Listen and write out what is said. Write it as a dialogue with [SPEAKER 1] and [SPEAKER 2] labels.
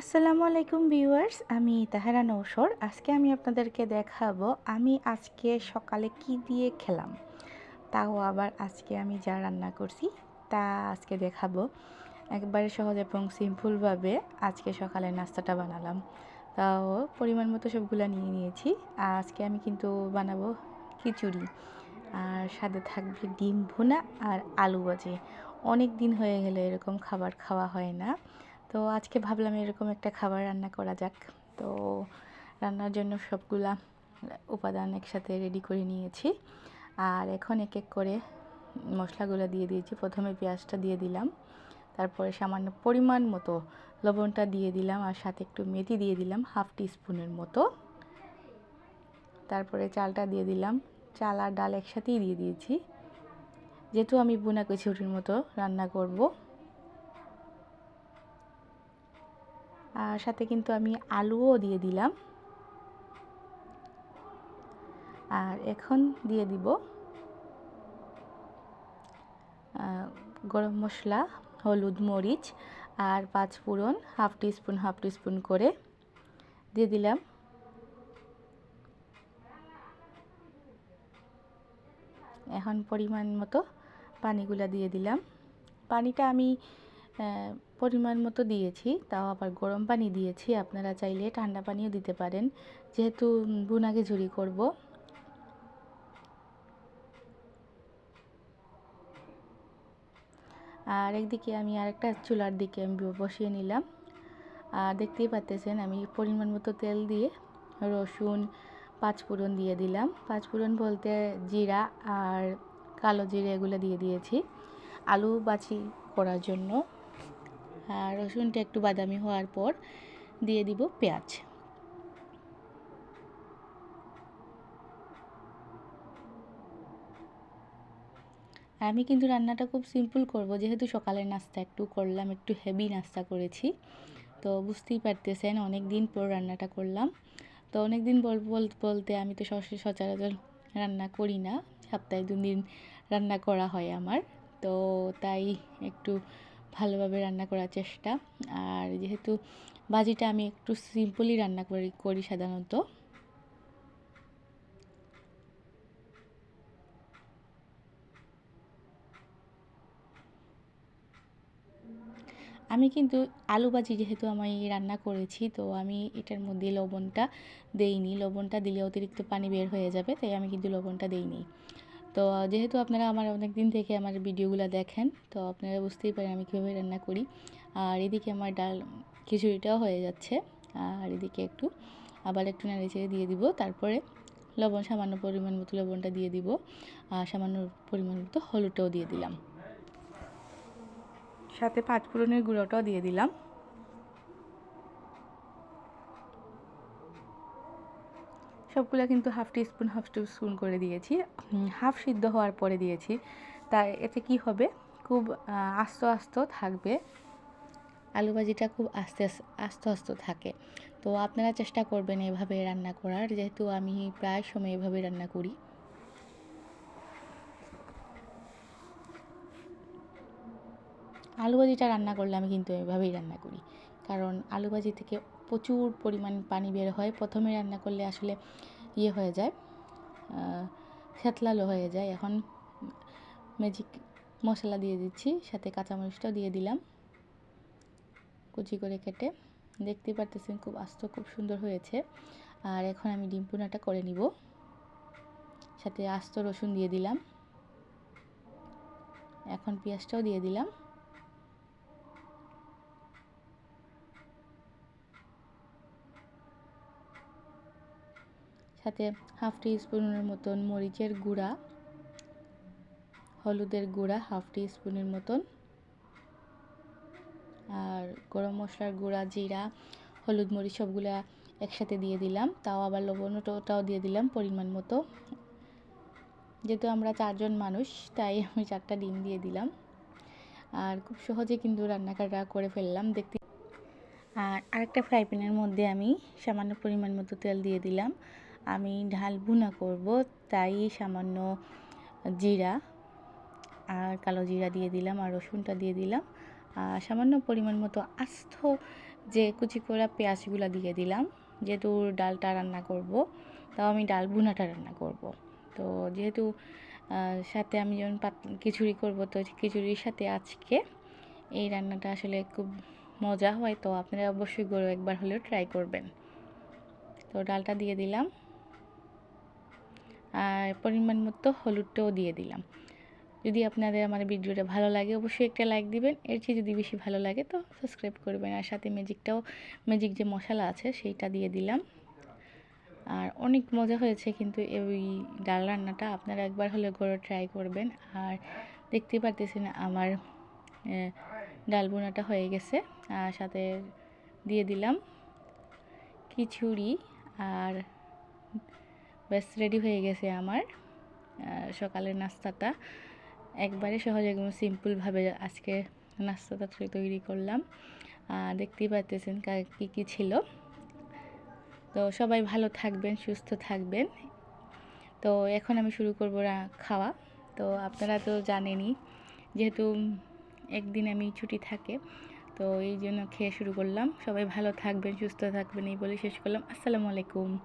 [SPEAKER 1] আসসালামু আলাইকুম ভিউয়ার্স, আমি তাহেরা নৌসর। আজকে আমি আপনাদেরকে দেখাবো আমি আজকে সকালে কি দিয়ে খেলাম। তাও আবার আজকে আমি যা রান্না করছি তা আজকে দেখাবো। একবারে সহজ এবং সিম্পলভাবে আজকে সকালে নাস্তাটা বানালাম। তাও পরিমাণ মতো সবগুলো নিয়ে নিয়েছি। আজকে আমি কিন্তু বানাবো খিচুড়ি। আর সাথে থাকবে ডিম ভুনা আর আলু ভাজি। অনেক দিন হয়ে গেলে এরকম খাবার খাওয়া হয় না। তো আজকে ভাবলাম এরকম একটা খাবার রান্না করা যাক। তো রান্নার জন্য সবগুলা উপাদান একসাথে রেডি করে নিয়েছি। আর এখন এক এক করে মশলাগুলো দিয়ে দিয়েছি। প্রথমে পেঁয়াজটা দিয়ে দিলাম। তারপরে সামান্য পরিমাণ মতো লবণটা দিয়ে দিলাম আর সাথে একটু মেথি দিয়ে দিলাম হাফ টিস্পুনের মতো। তারপরে চালটা দিয়ে দিলাম। চাল আর ডাল একসাথেই দিয়ে দিয়েছি। যেহেতু আমি বোনা কচুরির মতো রান্না করব সাথে কিন্তু আমি আলুও দিয়ে দিলাম। আর এখন দিয়ে দিব গরম মশলা, হলুদ মরিচ আর পাঁচ ফোড়ন, হাফ টিস্পুন হাফ টিস্পুন করে দিয়ে দিলাম। এখন পরিমাণ মতো পানিগুলা দিয়ে দিলাম। পানিটা আমি পরিমাণ মতো দিয়েছি, তাও আবার গরম পানি দিয়েছি। আপনারা চাইলে ঠান্ডা পানিও দিতে পারেন। যেহেতু বুনাকে ঝুরি করব। আর একদিকে আমি আরেকটা চুলার দিকে আমি বসিয়ে নিলাম। আর দেখতেই পাচ্তেছেন আমি পরিমাণ মতো তেল দিয়ে রসুন, পাঁচফোড়ন দিয়ে দিলাম। পাঁচফোড়ন বলতে জিরা আর কালো জিরে এগুলো দিয়ে দিয়েছি। আলু বাছি করার জন্য। আর রসুনটা একটু বাদামি হওয়ার পর দিয়ে দিব পেঁয়াজ। আমি কিন্তু রান্নাটা খুব সিম্পল করব, যেহেতু সকালের নাস্তা একটু করলাম, একটু হেভি নাস্তা করেছি। তো বুঝতেই পারতেছেন অনেক দিন পর রান্নাটা করলাম। তো অনেক দিন বল, বলতে আমি তো সচরাচর রান্না করি না, সপ্তাহে দু দিন রান্না করা হয় আমার। তো তাই একটু ভালোভাবে রান্না করার চেষ্টা। আর যেহেতু ভাজিটা আমি একটু সিম্পলই রান্না করি করি সাধারণত। আমি কিন্তু আলু ভাজি যেহেতু আমি রান্না করেছি, তো আমি এটার মধ্যে লবণটা দেইনি। লবণটা দিলে অতিরিক্ত পানি বের হয়ে যাবে, তাই আমি কিন্তু লবণটা দেইনি। তো যেহেতু আপনারা আমার অনেক দিন থেকে আমার ভিডিওগুলো দেখেন, তো আপনারা বুঝতেই পারেন আমি কীভাবে রান্না করি। আর এদিকে আমার ডাল খিচুড়িটাও হয়ে যাচ্ছে। আর এদিকে একটু, আবার একটু নেড়ে দিয়ে দিব। তারপরে লবণ, সামান্য পরিমাণ মতো লবণটা দিয়ে দিব। আর সামান্য পরিমাণ মতো হলুদটাও দিয়ে দিলাম। সাথে পাঁচ ফোড়নের গুঁড়োটাও দিয়ে দিলাম। সবগুলো কিন্তু হাফ টিস্পুন হাফ টিস্পুন করে দিয়েছি। হাফ সিদ্ধ হওয়ার পরে দিয়েছি। তাই এতে কি হবে? খুব আস্ত আস্ত থাকবে। আলু ভাজিটা খুব আস্তে আস্তে আস্তে থাকে। তো আপনারা চেষ্টা করবেন এভাবে রান্না করার, যেহেতু আমি প্রায় সময় এভাবে রান্না করি। আলু ভাজিটা রান্না করলে আমি কিন্তু এভাবেই রান্না করি। কারণ আলু ভাজি থেকে প্রচুর পরিমাণ পানি বের হয়। প্রথমে রান্না করলে আসলে ইয়ে হয়ে যায় থেতলালো হয়ে যায়। এখন ম্যাজিক মশলা দিয়ে দিচ্ছি, সাথে কাঁচামরিচটাও দিয়ে দিলাম। কুচি করে কেটে দেখতে পারতেছেন খুব আস্ত, খুব সুন্দর হয়েছে। আর এখন আমি ডিম পুনাটা করে নিব। সাথে আস্ত রসুন দিয়ে দিলাম। এখন পেঁয়াজটাও দিয়ে দিলাম। সাথে হাফ টি স্পুনের মতন মরিচের গুঁড়া, হলুদের গুঁড়া হাফ টি স্পুনের মতন, আর গরম মশলার গুঁড়া, জিরা, হলুদ মরিচ সবগুলা একসাথে দিয়ে দিলাম। তাও আবার লবণটাও দিয়ে দিলাম পরিমাণ মতো। যেহেতু আমরা চারজন মানুষ, তাই আমি চারটা ডিম দিয়ে দিলাম। আর খুব সহজে কিন্তু রান্নাটা করে ফেললাম, দেখতে আর আরেকটা ফ্রাই প্যানের মধ্যে আমি সামান্য পরিমাণ মতো তেল দিয়ে দিলাম। আমি ঢাল ভুনা করব, তাই সামান্য জিরা আর কালো জিরা দিয়ে দিলাম আর রসুনটা দিয়ে দিলাম। আর সামান্য পরিমাণ মতো আস্ত যে কুচি করা পেঁয়াজগুলো দিয়ে দিলাম, যেহেতু ডালটা রান্না করব, তাও আমি ডাল ভুনাটা রান্না করব। তো যেহেতু সাথে আমি যখন পাত, খিচুড়ি করব, তো খিচুড়ির সাথে আজকে এই রান্নাটা আসলে খুব মজা হয়, তো আপনারা অবশ্যই গরু একবার হলেও ট্রাই করবেন। তো ডালটা দিয়ে দিলাম। পরিমাণ মতো হলুদটাও দিয়ে দিলাম। যদি আপনাদের আমার ভিডিওটা ভালো লাগে, অবশ্যই একটা লাইক দিবেন। এর চেয়ে যদি বেশি ভালো লাগে, তো সাবস্ক্রাইব করবেন। আর সাথে ম্যাজিকটাও ম্যাজিক যে মশলা আছে, সেইটা দিয়ে দিলাম। আর অনেক মজা হয়েছে কিন্তু এই ডাল রান্নাটা। আপনারা একবার হলে করে ট্রাই করবেন। আর দেখতে পারতেছেন আমার ডাল বোনাটা হয়ে গেছে। আর সাথে দিয়ে দিলাম খিচুড়ি। আর ব্যাস রেডি হয়ে গেছে আমার সকালের নাস্তাটা। একবারে সহজে, একদম সিম্পলভাবে আজকে নাস্তাটা তৈরি করলাম। দেখতেই পাচ্তেছেন কা- কী ছিল। তো সবাই ভালো থাকবেন, সুস্থ থাকবেন। তো এখন আমি শুরু করব খাওয়া। তো আপনারা তো জানেনই, যেহেতু একদিন আমি ছুটি থাকে, তো এই জন্য খেয়ে শুরু করলাম। সবাই ভালো থাকবেন, সুস্থ থাকবেন, এই বলে শেষ করলাম। আসসালামু আলাইকুম।